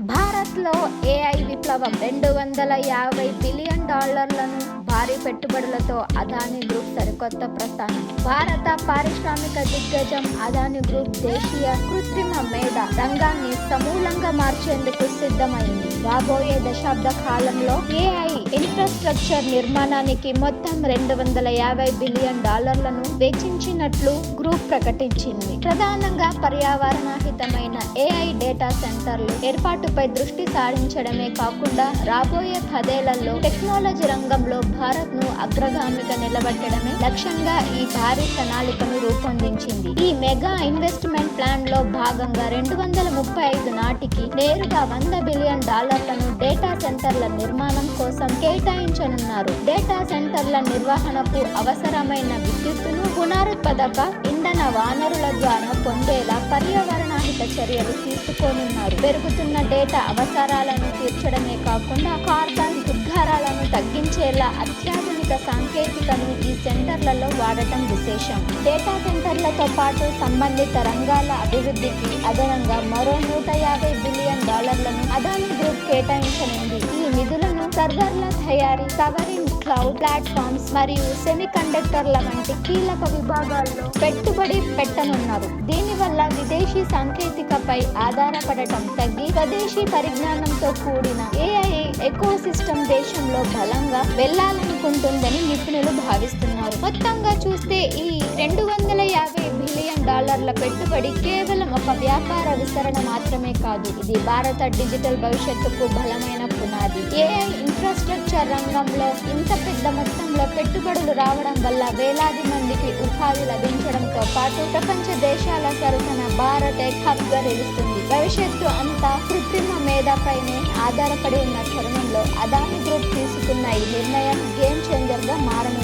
భారత్లో ఏఐ విప్లవం రెండు వందల యాభై బిలియన్ డాలర్లను భారీ పెట్టుబడులతో అదాని గ్రూప్ సరికొత్త ప్రస్థానం. భారత పారిశ్రామిక దిగ్గజం అదాని గ్రూప్ దేశీయ కృత్రిమ మేధ రంగాన్ని సమూలంగా మార్చేందుకు సిద్ధమైంది. రాబోయే దశాబ్ద కాలంలో ఏఐ ఇన్ఫ్రాస్ట్రక్చర్ నిర్మాణానికి మొత్తం రెండు వందల యాభై బిలియన్ డాలర్లను వెచ్చించినట్లు గ్రూప్ ప్రకటించింది. ప్రధానంగా పర్యావరణ హితమైన డేటా సెంటర్లు ఏర్పాటుపై దృష్టి సారించడమే కాకుండా రాబోయే పదేళ్ళలో టెక్నాలజీ రంగంలో భారత్ను అగ్రగామిగా నిలబెట్టడమే లక్ష్యంగా ఈ భారీ ప్రణాళికను రూపొందించింది. ఈ మెగా ఇన్వెస్ట్మెంట్ ప్లాన్లో భాగంగా రెండు వందల ముప్పై ఐదు నాటికి నేరుగా వంద బిలియన్ డాలర్లను డేటా సెంటర్ల నిర్మాణం కోసం కేటాయించనున్నారు. డేటా సెంటర్ల నిర్వహణకు అవసరమైన విద్యుత్తును పునరుత్పాదక ఇంధన వనరుల ద్వారా పొందేలా పర్యావరణాహిత చర్యలు తీసుకోనున్నారు. పెరుగుతున్న డేటా అవసరాలను తీర్చడమే కాకుండా కార్బన్ ఉద్గారాలను తగ్గించేలా అత్యాధునిక సాంకేతికను ఈ సెంటర్లలో వాడటం విశేషం. డేటా సెంటర్లతో పాటు సంబంధిత రంగాల అభివృద్ధికి అదనంగా మరో నూట యాభై బిలియన్ డాలర్లను అదాని గ్రూప్ కేటాయించనుంది. ఈ నిధులను సర్వర్ల తయారీ కవరింగ్ క్లౌడ్ ప్లాట్ఫామ్స్ మరియు సెమీ కండక్టర్ల వంటి కీలక విభాగాల్లో పెట్టుబడి పెట్టనున్నారు. దీనివల్ల విదేశీ సాంకేతికపై ఆధారపడటం తగ్గి స్వదేశీ పరిజ్ఞానంతో కూడిన ఏఐ ఎకో సిస్టమ్ దేశంలో బలంగా వెళ్ళాలనుకుంటుందని నిపుణులు భావిస్తున్నారు. మొత్తంగా చూస్తే ఈ రెండు వందల యాభై బిలియన్ డాలర్ల పెట్టుబడి కేవలం ఒక వ్యాపార విస్తరణ మాత్రమే కాదు ఇది భారత డిజిటల్ భవిష్యత్తుకు బలమైన పునాది. ఏఐ ఇన్ఫ్రాస్ట్రక్చర్ రంగంలో ఇంత పెద్ద మొత్తంలో పెట్టుబడులు రావడం వల్ల వేలాది మందికి ఉపాధి లభించడంతో పాటు ప్రపంచ దేశాల సరసన భారత్ హబ్గా నిలుస్తుంది. భవిష్యత్తు అంతా కృత్రిమ మేధపైనే ఆధారపడి ఉన్న తరుణంలో అదాని గ్రూప్ తీసుకున్న ఈ నిర్ణయం గేమ్ చేంజర్గా మారనుంది.